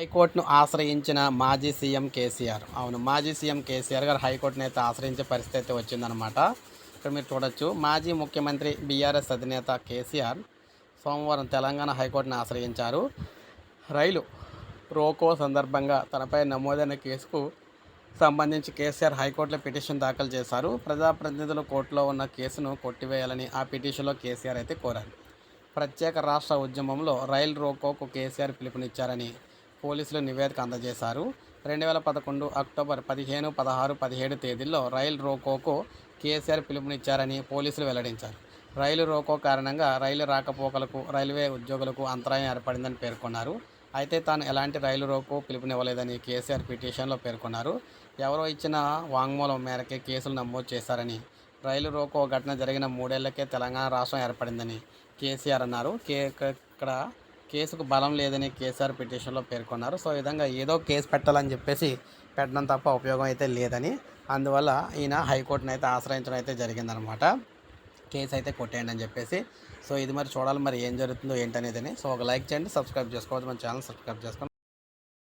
హైకోర్టును ఆశ్రయించిన మాజీ సీఎం కేసీఆర్. అవును మాజీ సీఎం కేసీఆర్ గారు హైకోర్టును అయితే ఆశ్రయించే పరిస్థితి అయితే వచ్చిందనమాట ఇక్కడ మీరు చూడొచ్చు మాజీ ముఖ్యమంత్రి బీఆర్ఎస్ అధినేత కేసీఆర్ సోమవారం తెలంగాణ హైకోర్టును ఆశ్రయించారు. రైలు రోకో సందర్భంగా తనపై నమోదైన కేసుకు సంబంధించి కేసీఆర్ హైకోర్టులో పిటిషన్ దాఖలు చేశారు. ప్రజాప్రతినిధులు కోర్టులో ఉన్న కేసును కొట్టివేయాలని ఆ పిటిషన్లో కేసీఆర్ అయితే కోరారు. ప్రత్యేక రాష్ట్ర ఉద్యమంలో రైల్ రోకోకు కేసీఆర్ పిలుపునిచ్చారని పోలీసులు నివేదిక అందజేశారు. రెండు వేల పదకొండు అక్టోబర్ పదిహేను పదహారు పదిహేడు తేదీల్లో రైల్ రోకోకు కేసీఆర్ పిలుపునిచ్చారని పోలీసులు వెల్లడించారు. రైలు రోకో కారణంగా రైలు రాకపోకలకు రైల్వే ఉద్యోగులకు అంతరాయం ఏర్పడిందని పేర్కొన్నారు. అయితే తాను ఎలాంటి రైలు రోకో పిలుపునివ్వలేదని కేసీఆర్ పిటిషన్లో పేర్కొన్నారు. ఎవరో ఇచ్చిన వాంగ్మూలం మేరకే కేసులు నమోదు చేశారని రైలు రోకో ఘటన జరిగిన మూడేళ్ళకే తెలంగాణ రాష్ట్రం ఏర్పడిందని కేసీఆర్ అన్నారు. కే ఇక్కడ కేసుకు బలం లేదని కేసీఆర్ పిటిషన్లో పేర్కొన్నారు. సో ఈ విధంగా ఏదో కేసు పెట్టాలని చెప్పేసి పెట్టడం తప్ప ఉపయోగం అయితే లేదని అందువల్ల ఈయన హైకోర్టును అయితే ఆశ్రయించడం అయితే జరిగిందనమాట. కేసు అయితే కొట్టేయండి అని చెప్పేసి. సో ఇది మరి చూడాలి మరి ఏం జరుగుతుందో ఏంటనేది సో ఒక లైక్ చేయండి సబ్స్క్రైబ్ చేసుకోవచ్చు మన ఛానల్ సబ్స్క్రైబ్ చేసుకోండి.